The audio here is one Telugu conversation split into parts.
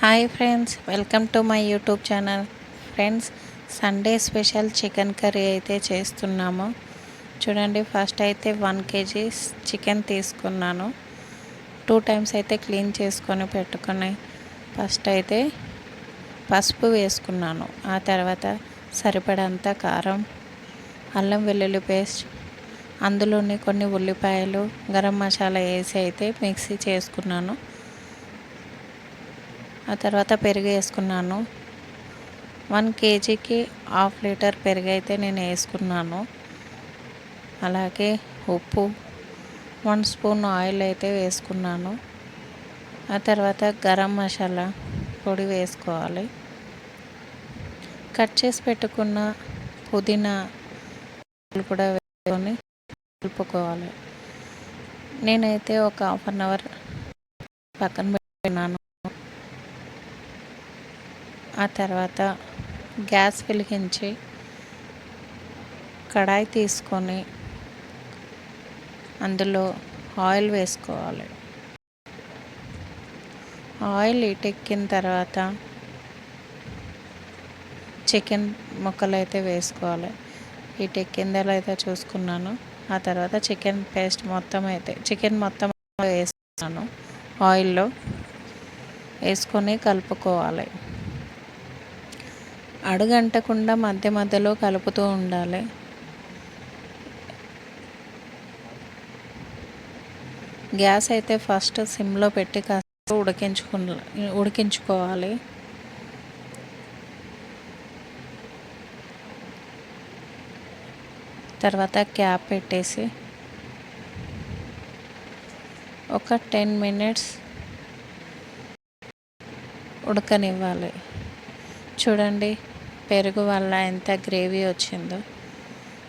Hi friends welcome to my YouTube channel. Friends Sunday special chicken curry అయితే చేస్తున్నాము. చూడండి ఫస్ట్ అయితే వన్ కేజీ చికెన్ తీసుకున్నాను. టూ టైమ్స్ అయితే క్లీన్ చేసుకొని పెట్టుకుని ఫస్ట్ అయితే పసుపు వేసుకున్నాను. ఆ తర్వాత సరిపడంత కారం అల్లం వెల్లుల్లి పేస్ట్ అందులోని కొన్ని ఉల్లిపాయలు గరం మసాలా వేసి అయితే మిక్సీ చేసుకున్నాను. ఆ తర్వాత పెరుగు వేసుకున్నాను. వన్ కేజీకి హాఫ్ లీటర్ పెరుగు అయితే నేను వేసుకున్నాను. అలాగే ఉప్పు వన్ స్పూన్ ఆయిల్ అయితే వేసుకున్నాను. ఆ తర్వాత గరం మసాలా పొడి వేసుకోవాలి. కట్ చేసి పెట్టుకున్న పుదీనా కూడా వేసుకొని కలుపుకోవాలి. నేనైతే ఒక హాఫ్ అన్ అవర్ పక్కన పెట్టినాను ఆ తర్వాత గ్యాస్ వెలిగించి కడాయి తీసుకొని అందులో ఆయిల్ వేసుకోవాలి. ఆయిల్ ఇటెక్కిన తర్వాత చికెన్ ముక్కలు అయితే వేసుకోవాలి. ఇటెక్కిందలో అయితే చూసుకున్నాను. ఆ తర్వాత చికెన్ పేస్ట్ మొత్తం అయితే చికెన్ మొత్తం వేసుకున్నాను. ఆయిల్లో వేసుకొని కలుపుకోవాలి. అడుగంటకుండా మధ్య మధ్యలో కలుపుతూ ఉండాలి. గ్యాస్ అయితే ఫస్ట్ సిమ్లో పెట్టి కాస్త ఉడికించుకు ఉడికించుకోవాలి. తర్వాత క్యాప్ పెట్టేసి ఒక టెన్ మినిట్స్ ఉడకనివ్వాలి. చూడండి పెరుగు వల్ల ఎంత గ్రేవీ వచ్చిందో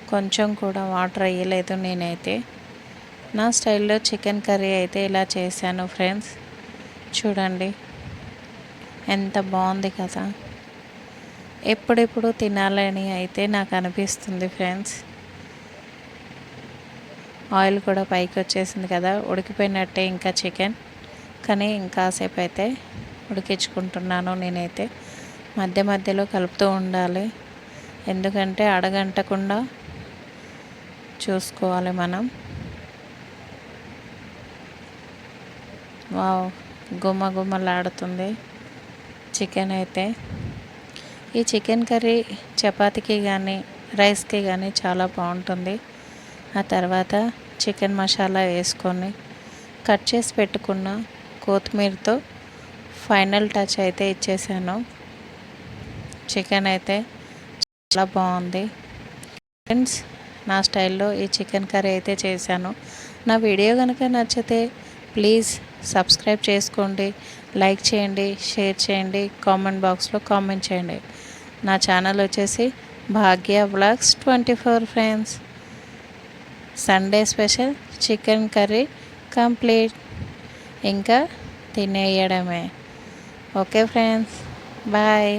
కొంచెం కూడా వాటర్ వేయలేదు నేనైతే. నా స్టైల్లో చికెన్ కర్రీ అయితే ఇలా చేశాను ఫ్రెండ్స్. చూడండి ఎంత బాగుంది కదా. ఎప్పుడెప్పుడు తినాలని అయితే నాకు అనిపిస్తుంది ఫ్రెండ్స్. ఆయిల్ కూడా పైకి వచ్చేసింది కదా ఉడికిపోయినట్టే ఇంకా చికెన్. కానీ ఇంకాసేపు అయితే ఉడికించుకుంటున్నాను నేనైతే. మధ్య మధ్యలో కలుపుతూ ఉండాలి. ఎందుకంటే అడగంటకుండా చూసుకోవాలి మనం. వావ్ గుమ్మ గుమ్మలాడుతుంది చికెన్ అయితే. ఈ చికెన్ కర్రీ చపాతీకి కానీ రైస్కి కానీ చాలా బాగుంటుంది. ఆ తర్వాత చికెన్ మసాలా వేసుకొని కట్ చేసి పెట్టుకున్న కొత్తిమీరతో ఫైనల్ టచ్ అయితే ఇచ్చేసాను. చికెన్ అయితే చాలా బాగుంది. ఫ్రెండ్స్ నా స్టైల్లో ఈ చికెన్ కర్రీ అయితే చేశాను. నా వీడియో కనుక నచ్చితే ప్లీజ్ సబ్స్క్రైబ్ చేసుకోండి లైక్ చేయండి షేర్ చేయండి కామెంట్ బాక్స్లో కామెంట్ చేయండి. నా ఛానల్ వచ్చేసి Bhagya blogs twenty four friends. Sunday special chicken curry complete. ఇంకా తినేయడమే. Okay friends bye.